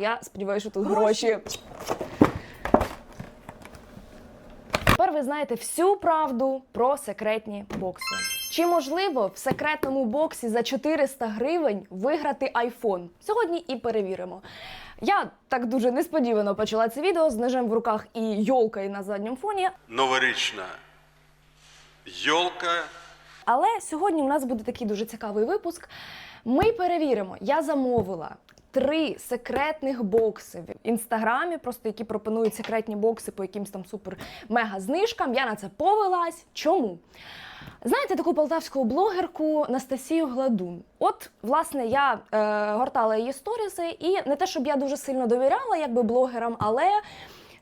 Я сподіваюся, що тут гроші. Тепер ви знаєте всю правду про секретні бокси. Чи можливо в секретному боксі за 400 гривень виграти iPhone? Сьогодні і перевіримо. Я так дуже несподівано почала це відео з ножем в руках і йолкою на задньому фоні. Новорічна йолка. Але сьогодні у нас буде такий дуже цікавий випуск. Ми перевіримо. Я замовила три секретних бокси в інстаграмі, просто які пропонують секретні бокси по якимсь там супер-мега знижкам. Я на це повелась. Чому? Знаєте таку полтавську блогерку Настасію Гладун? От, власне, я е, гортала її сторіси, і не те, щоб я дуже сильно довіряла якби блогерам, але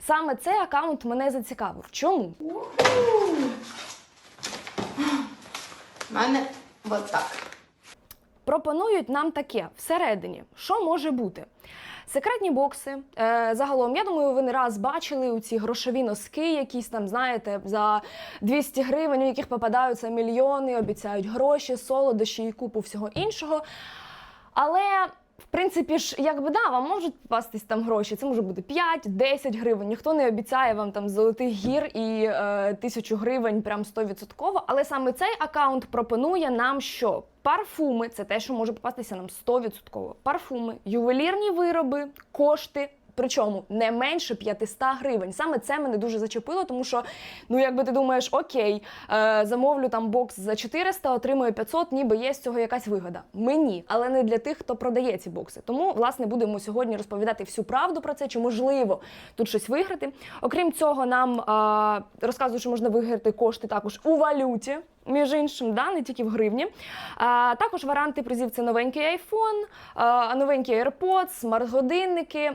саме цей аккаунт мене зацікавив. Чому? У мене от так. Пропонують нам таке всередині, що може бути. Секретні бокси. Е, загалом, я думаю, ви не раз бачили у ці грошові носки, якісь там, знаєте, за 200 гривень, у яких попадаються мільйони, обіцяють гроші, солодощі і купу всього іншого. Але. В принципі ж, якби да, вам можуть попастись там гроші. Це може бути 5-10 гривень. Ніхто не обіцяє вам там золотих гір і е, тисячу гривень прям 100%. Але саме цей аккаунт пропонує нам, що парфуми це те, що може попастися нам 100%. Парфуми, ювелірні вироби, кошти. Причому не менше 500 гривень. Саме це мене дуже зачепило, тому що, ну якби ти думаєш, окей, е, замовлю там бокс за 400, отримую 500, ніби є з цього якась вигода. Мені, але не для тих, хто продає ці бокси. Тому, власне, будемо сьогодні розповідати всю правду про це, чи можливо тут щось виграти. Окрім цього, нам е, розказують, що можна виграти кошти також у валюті. Між іншим, да, не тільки в гривні. А, також варіанти призів це новенький iPhone, а, новенькі AirPods, смарт-годинники.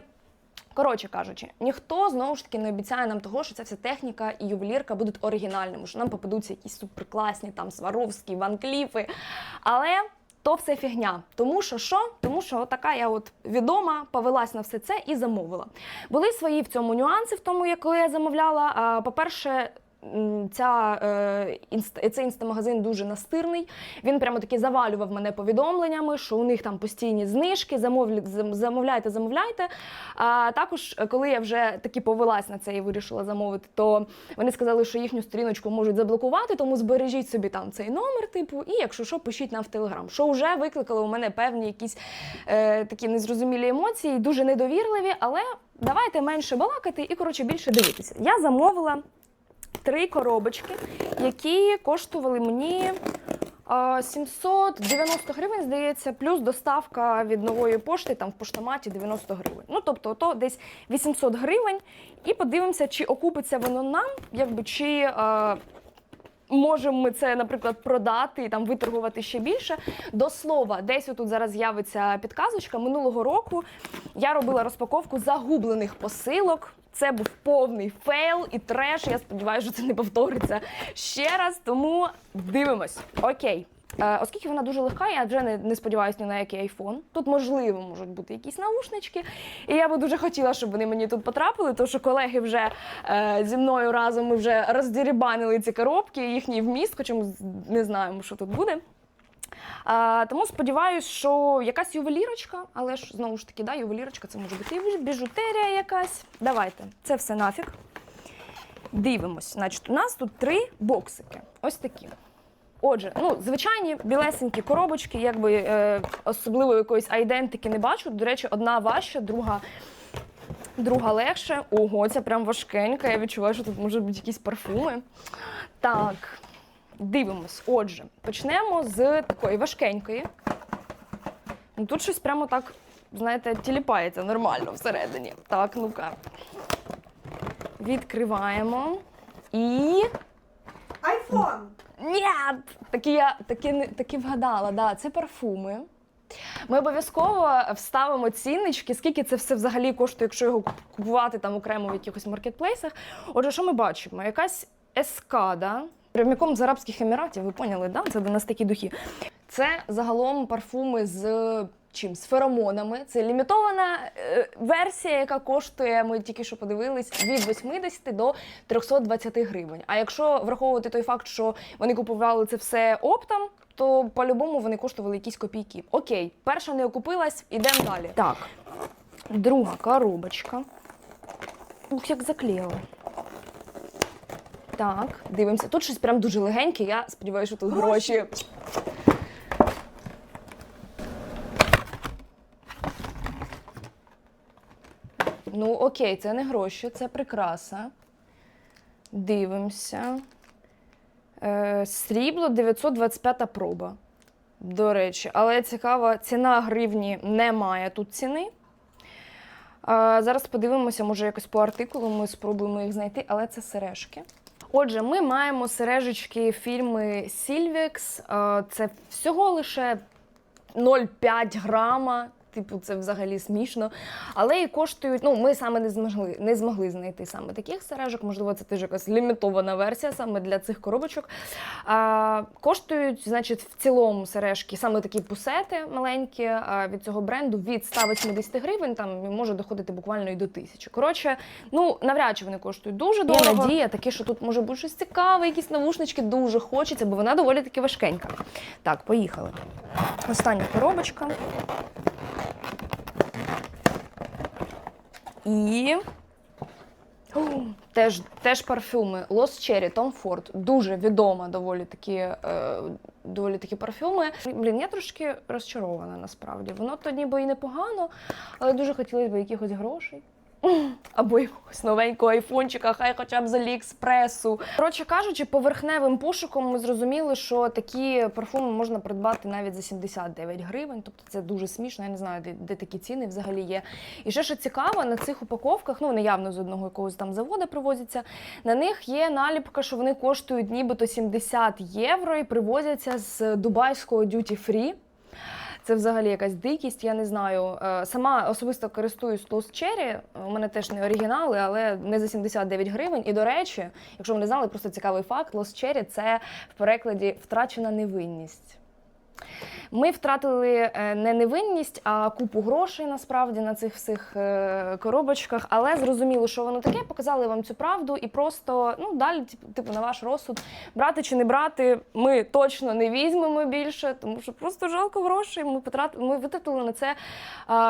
Коротше кажучи, ніхто знову ж таки не обіцяє нам того, що ця вся техніка і ювелірка будуть оригінальними, що нам попадуться якісь суперкласні там Сваровські, Ван Кліфи. Але то все фігня. Тому що що? Тому що така я от відома, повелась на все це і замовила. Були свої в цьому нюанси, в тому, як я замовляла. По-перше, ця, е, цей інстамагазин дуже настирний. Він прямо таки завалював мене повідомленнями, що у них там постійні знижки, замовлі, замовляйте, замовляйте. А також, коли я вже таки повелась на це і вирішила замовити, то вони сказали, що їхню сторіночку можуть заблокувати, тому збережіть собі там цей номер, типу, і якщо що, пишіть нам в телеграм. Що вже викликало у мене певні якісь е, такі незрозумілі емоції, дуже недовірливі, але давайте менше балакати і коротше більше дивитися. Я замовила три коробочки, які коштували мені а, 790 гривень, здається, плюс доставка від нової пошти там в поштоматі 90 гривень. Ну тобто, то десь 800 гривень. І подивимося, чи окупиться воно нам, якби чи. Можемо ми це, наприклад, продати і там виторгувати ще більше. До слова, десь отут зараз з'явиться підказочка. Минулого року я робила розпаковку загублених посилок. Це був повний фейл і треш. Я сподіваюся, що це не повториться ще раз. Тому дивимось. Окей. Е, оскільки вона дуже легка, я вже не, не сподіваюся ні на який айфон. Тут, можливо, можуть бути якісь наушнички. І я би дуже хотіла, щоб вони мені тут потрапили, тому що колеги вже е, зі мною разом ми вже роздірібанили ці коробки, їхній вміст, хоча ми не знаємо, що тут буде. А, тому сподіваюся, що якась ювелірочка, але ж знову ж таки, да, ювелірочка це може бути і біжутерія якась. Давайте, це все нафіг. Дивимось. Значить, у нас тут три боксики. Ось такі. Отже, ну, звичайні білесенькі коробочки, якби е, особливо якоїсь айдентики не бачу. До речі, одна важча, друга, друга легше. Ого, ця прям важкенька. Я відчуваю, що тут можуть бути якісь парфуми. Так, дивимось. Отже, почнемо з такої важкенької. Ну, тут щось прямо так, знаєте, тіліпається нормально всередині. Так, ну-ка. Відкриваємо. І. Айфон! Ні! Такі я такі, такі вгадала, да, це парфуми. Ми обов'язково вставимо ціннички, скільки це все взагалі коштує, якщо його купувати там окремо в якихось маркетплейсах. Отже, що ми бачимо? Якась ескада, прямиком з Арабських Еміратів, ви поняли, да? Це до нас такі духи. Це загалом парфуми з чим? З феромонами. Це лімітована е, версія, яка коштує, ми тільки що подивились, від 80 до 320 гривень. А якщо враховувати той факт, що вони купували це все оптом, то по-любому вони коштували якісь копійки. Окей, перша не окупилась, ідемо далі. Так. Друга коробочка. Ух, як заклеїла. Так, дивимося. Тут щось прям дуже легеньке. Я сподіваюся, що тут гроші. Ну, окей, це не гроші, це прикраса. Дивимося. Е, срібло 925 проба. До речі, але цікаво, ціна гривні немає тут ціни. А, зараз подивимося, може якось по артикулу ми спробуємо їх знайти, але це сережки. Отже, ми маємо сережечки фільми Сільвекс. Це всього лише 0,5 грама. Типу, це взагалі смішно. Але і коштують. Ну, ми саме не змогли, не змогли знайти саме таких сережок. Можливо, це теж якась лімітована версія саме для цих коробочок. А, коштують, значить, в цілому сережки, саме такі пусети маленькі а, від цього бренду від 180 гривень, там може доходити буквально і до тисячі. Коротше, ну навряд чи вони коштують дуже дорого. Є надія, таке, що тут може бути щось цікаве, якісь навушнички дуже хочеться, бо вона доволі таки важкенька. Так, поїхали. Остання коробочка. І теж, теж парфюми Lost Cherry, Tom Ford. Дуже відома доволі такі, е, доволі такі парфюми. Блін, я трошки розчарована насправді. Воно то ніби і непогано, але дуже хотілося б якихось грошей. Або якогось новенького айфончика, хай хоча б з Аліекспресу. Коротше кажучи, поверхневим пошуком ми зрозуміли, що такі парфуми можна придбати навіть за 79 гривень. Тобто це дуже смішно. Я не знаю, де, де такі ціни взагалі є. І ще що цікаво, на цих упаковках, ну вони явно з одного якогось там заводу привозяться. На них є наліпка, що вони коштують нібито 70 євро і привозяться з дубайського duty free. Це взагалі якась дикість, я не знаю. Е, Сама особисто користуюсь Lost Cherry, У мене теж не оригінали, але не за 79 гривень. І до речі, якщо ви не знали, просто цікавий факт: Lost Cherry – це в перекладі втрачена невинність. Ми втратили е, не невинність, а купу грошей насправді на цих всіх е, коробочках. Але зрозуміло, що воно таке, показали вам цю правду, і просто ну далі, типу, на ваш розсуд, брати чи не брати, ми точно не візьмемо більше, тому що просто жалко грошей. Ми потратили, ми витратили на це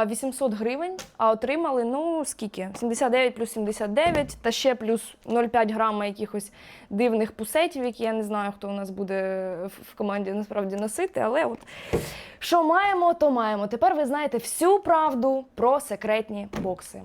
800 гривень, а отримали ну скільки? 79 плюс 79, та ще плюс 0,5 грама якихось дивних пусетів, які я не знаю, хто у нас буде в- команді насправді носити, але от. Що маємо, то маємо. Тепер ви знаєте всю правду про секретні бокси.